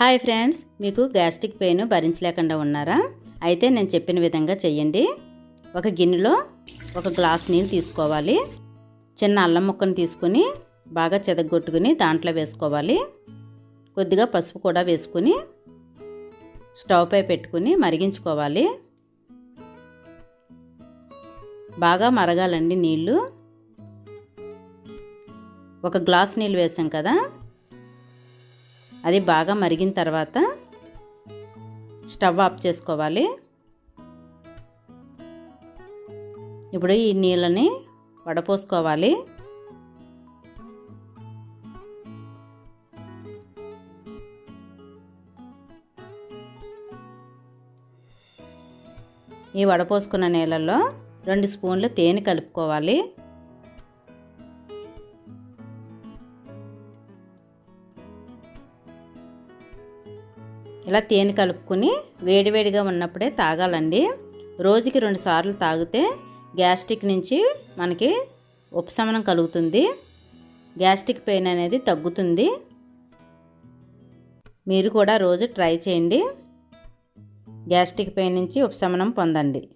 Hi friends మీకు gastric pain భరించలేకుండా ఉన్నారా? అయితే నేను చెప్పిన విధంగా చెయ్యండి. ఒక గిన్నెలో ఒక గ్లాస్ నీళ్ళు తీసుకోవాలి. చిన్న అల్లం ముక్కను తీసుకుని బాగా చెదగొట్టుకుని దాంట్లో వేసుకోవాలి. కొద్దిగా పసుపు కూడా వేసుకుని స్టవ్ పై పెట్టుకుని మరిగించుకోవాలి. బాగా మరగాలండి నీళ్ళు. ఒక గ్లాస్ నీళ్ళు వేసాం కదా అది బాగా మరిగిన తర్వాత స్టవ్ ఆఫ్ చేసుకోవాలి. ఇప్పుడు ఈ నీళ్ళని వడపోసుకోవాలి. ఈ వడపోసుకున్న నీళ్ళల్లో రెండు స్పూన్లు తేనె కలుపుకోవాలి. ఇలా తేనె కలుపుకుని వేడివేడిగా ఉన్నప్పుడే తాగాలండి. రోజుకి రెండు సార్లు తాగితే గ్యాస్ట్రిక్ నుంచి మనకి ఉపశమనం కలుగుతుంది. గ్యాస్ట్రిక్ పెయిన్ అనేది తగ్గుతుంది. మీరు కూడా రోజు ట్రై చేయండి. గ్యాస్ట్రిక్ పెయిన్ నుంచి ఉపశమనం పొందండి.